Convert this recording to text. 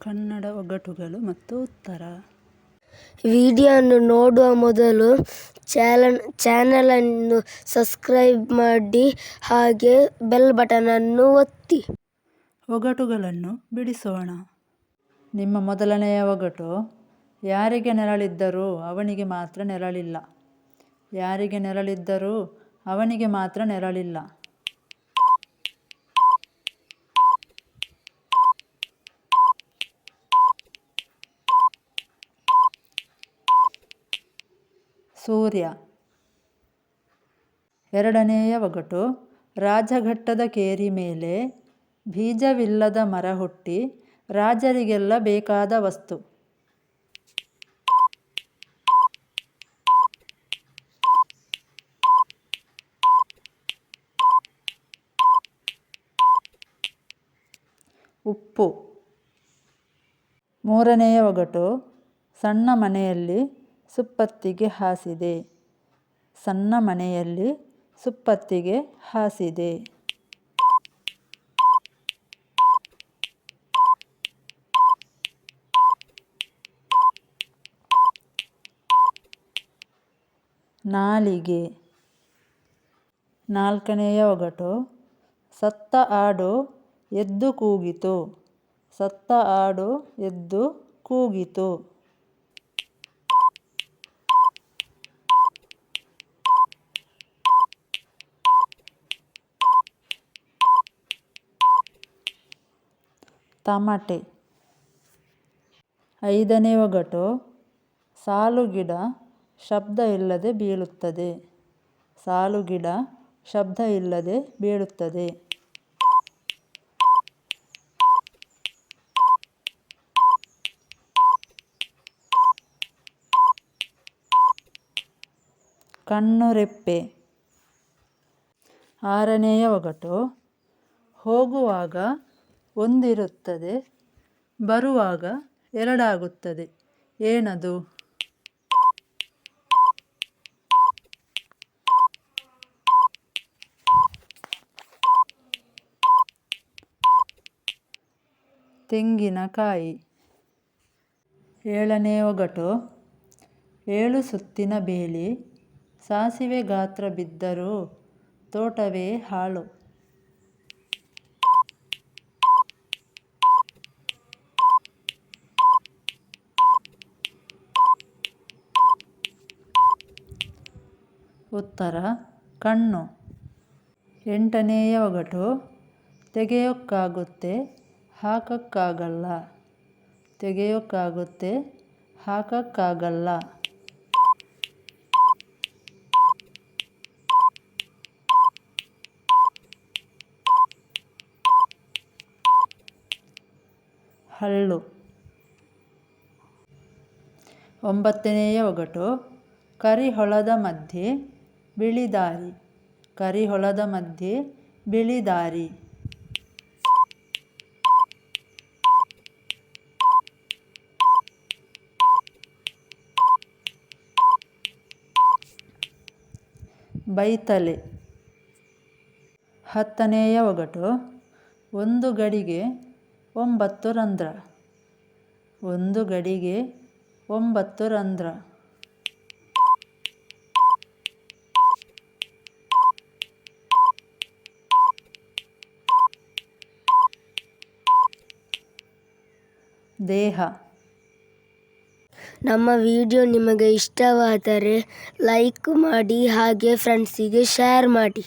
ಕನ್ನಡ ಒಗಟುಗಳು ಮತ್ತು ಉತ್ತರ. ವಿಡಿಯೋವನ್ನು ನೋಡುವ ಮೊದಲು ಚಾನಲ್ ಚಾನಲನ್ನು ಸಬ್ಸ್ಕ್ರೈಬ್ ಮಾಡಿ ಹಾಗೆ ಬೆಲ್ ಬಟನನ್ನು ಒತ್ತಿ. ಒಗಟುಗಳನ್ನು ಬಿಡಿಸೋಣ. ನಿಮ್ಮ ಮೊದಲನೆಯ ಒಗಟು ಯಾರಿಗೆ ನೆರಳಿದ್ದರೂ ಅವನಿಗೆ ಮಾತ್ರ ನೆರಳಿಲ್ಲ. ಯಾರಿಗೆ ನೆರಳಿದ್ದರೂ ಅವನಿಗೆ ಮಾತ್ರ ನೆರಳಿಲ್ಲ. ಸೂರ್ಯ. ಎರಡನೆಯ ಒಗಟು, ರಾಜಘಟ್ಟದ ಕೇರಿ ಮೇಲೆ ಬೀಜವಿಲ್ಲದ ಮರ ಹುಟ್ಟಿ ರಾಜರಿಗೆಲ್ಲ ಬೇಕಾದ ವಸ್ತು. ಉಪ್ಪು. ಮೂರನೆಯ ಒಗಟು, ಸಣ್ಣ ಮನೆಯಲ್ಲಿ ಸುಪ್ಪತ್ತಿಗೆ ಹಾಸಿದೆ. ಸಣ್ಣ ಮನೆಯಲ್ಲಿ ಸುಪ್ಪತ್ತಿಗೆ ಹಾಸಿದೆ. ನಾಲಿಗೆ. ನಾಲ್ಕನೆಯ ಒಗಟು. ಸತ್ತ ಆಡು ಎದ್ದು ಕೂಗಿತು. ಸತ್ತ ಆಡು ಎದ್ದು ಕೂಗಿತು. ತಮಟೆ. ಐದನೇ ಒಗಟು. ಸಾಲುಗಿಡ ಶಬ್ದ ಇಲ್ಲದೆ ಬೀಳುತ್ತದೆ. ಸಾಲುಗಿಡ ಶಬ್ದ ಇಲ್ಲದೆ ಬೀಳುತ್ತದೆ. ಕಣ್ಣುರೆಪ್ಪೆ. ಆರನೆಯ ಒಗಟು. ಹೋಗುವಾಗ ಒಂದಿರುತ್ತದೆ. ಬರುವಾಗ ಎರಡಾಗುತ್ತದೆ. ಏನದು? ತೆಂಗಿನಕಾಯಿ. ಏಳನೇ ಒಗಟು. ಏಳು ಸುತ್ತಿನ ಬೇಲಿ. ಸಾಸಿವೆ ಗಾತ್ರ ಬಿದ್ದರೂ ತೋಟವೇ ಹಾಳು. ಉತ್ತರ ಕಣ್ಣು. ಎಂಟನೆಯ ಒಗಟು ತೆಗೆಯೋಕ್ಕಾಗುತ್ತೆ ಹಾಕಕ್ಕಾಗಲ್ಲ. ತೆಗೆಯೋಕ್ಕಾಗುತ್ತೆ ಹಾಕಕ್ಕಾಗಲ್ಲ. ಹಳ್ಳು ಒಂಬತ್ತನೆಯ ಒಗಟು ಕರಿಹೊಳದ ಮಧ್ಯೆ ಬಿಳಿ ದಾರಿ ಕರಿಹೊಳದ ಮಧ್ಯೆ ಬಿಳಿ ದಾರಿ ಬೈತಲೆ. ಹತ್ತನೆಯ ಒಗಟು. ಒಂದು ಗಡಿಗೆ ಒಂಬತ್ತು ರಂಧ್ರ. ಒಂದು ಗಡಿಗೆ ಒಂಬತ್ತು ರಂಧ್ರ. ದೇಹ. ನಮ್ಮ ವಿಡಿಯೋ ನಿಮಗೆ ಇಷ್ಟವಾದರೆ ಲೈಕ್ ಮಾಡಿ ಹಾಗೆ ಫ್ರೆಂಡ್ಸಿಗೆ ಶೇರ್ ಮಾಡಿ.